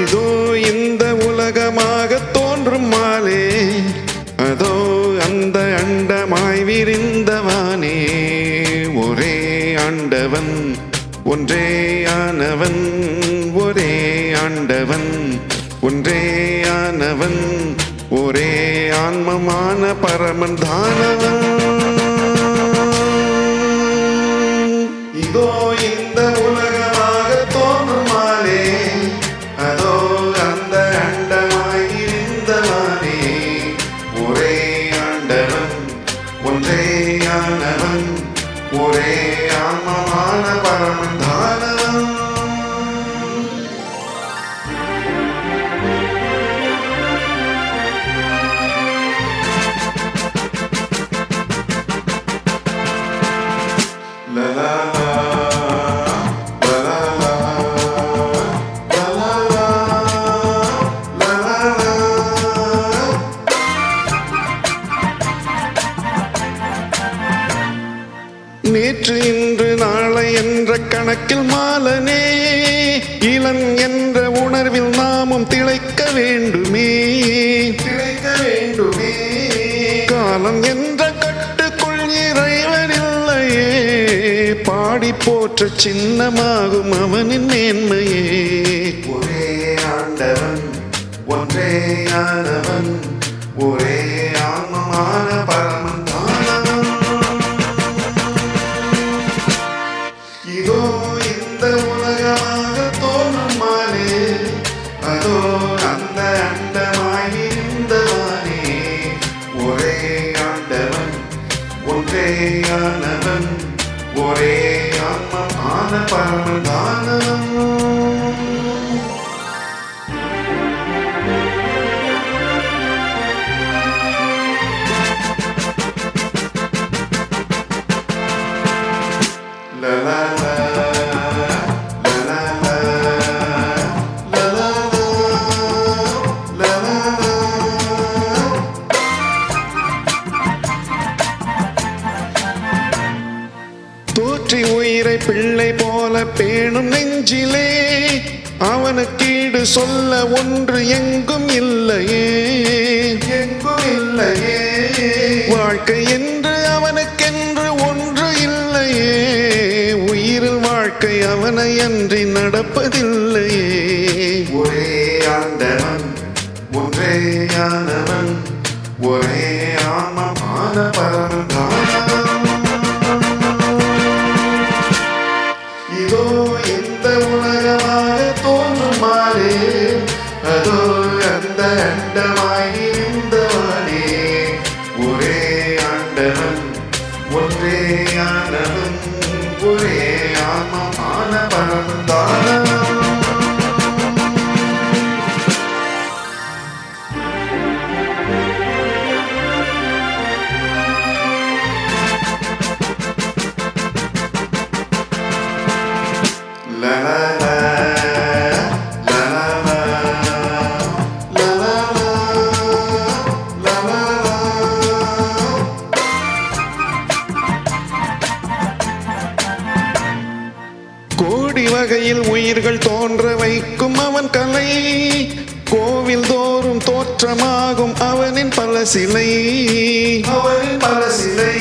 இதோ இந்த உலகமாக தோன்றும் மாலே. அதோ அந்த அண்டமாய் விரிந்தவானே. ஒரே ஆண்டவன் ஒன்றே ஆனவன் ஒரே ஆண்டவன் ஒன்றே ஆனவன் ஒரே ஆன்மமான பரமன் தானவன் இதோ ஆண்டவன் ஒன்றேயானவன் ஒரே ஆன்மமான பரமதானம் La la la நேற்று இன்று நாளை என்ற கணக்கில் மாலனே இளன் என்ற உணர்வில் நாமும் திளைக்க வேண்டுமே. திளைக்க வேண்டுமே. காலம் என்ற கட்டுக்குள் இறைவன் இல்லையே பாடி போற்ற சின்னமாகும் அவனின் மேன்மையே. ஒரே ஆண்டவன் ஒன்றே ஆனவன் ஒரே ஆண்டோர் அந்த அண்டமாயிருந்தவனே ஒரே ஆண்டவன் ஒன்றேயானவன் ஒரே ஆன்மமான பரமதானவன். தோற்றி உயிரை பிள்ளை போல பேணும் நெஞ்சிலே. அவனுக்கீடு சொல்ல ஒன்று எங்கும் இல்லையே. எங்கும் இல்லையே. வாழ்க்கை என்று அவனுக்கென்று ஒன்று இல்லையே. உயிரில் வாழ்க்கை அவனை அன்றி நடப்பதில்லையே. ஒரே ஆண்டவன் ஒன்றே ஆனவன் ஒரே ஆன்மமான பரமன் அண்டமாய் இருந்தவனே ஒரே ஆண்டவன் ஒன்றே ஆண்டவன் ஒரே ஆன்மமான பரமன் கோடி வகையில் உயிர்கள் தோன்ற வைக்கும் அவன் கலை. கோவில் தோறும் தோற்றமாகும் அவனின் பல சிலை. அவனின் பல சிலை.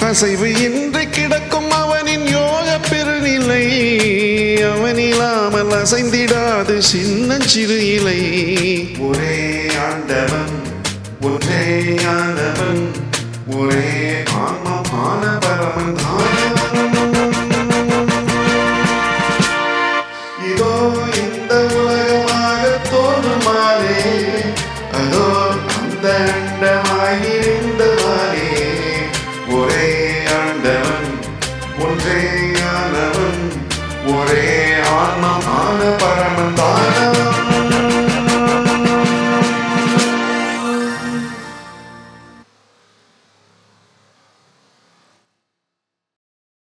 அசைவு இன்றி கிடக்கும் அவனின் யோக பெருநிலை. அவனில்லாமல் அசைந்திடாது சின்னஞ்சிறு இலை. ஒரே ஆண்டவன் ஒரே ஆண்டவன் ஒரே ஆன்மமான பரமன் இதோ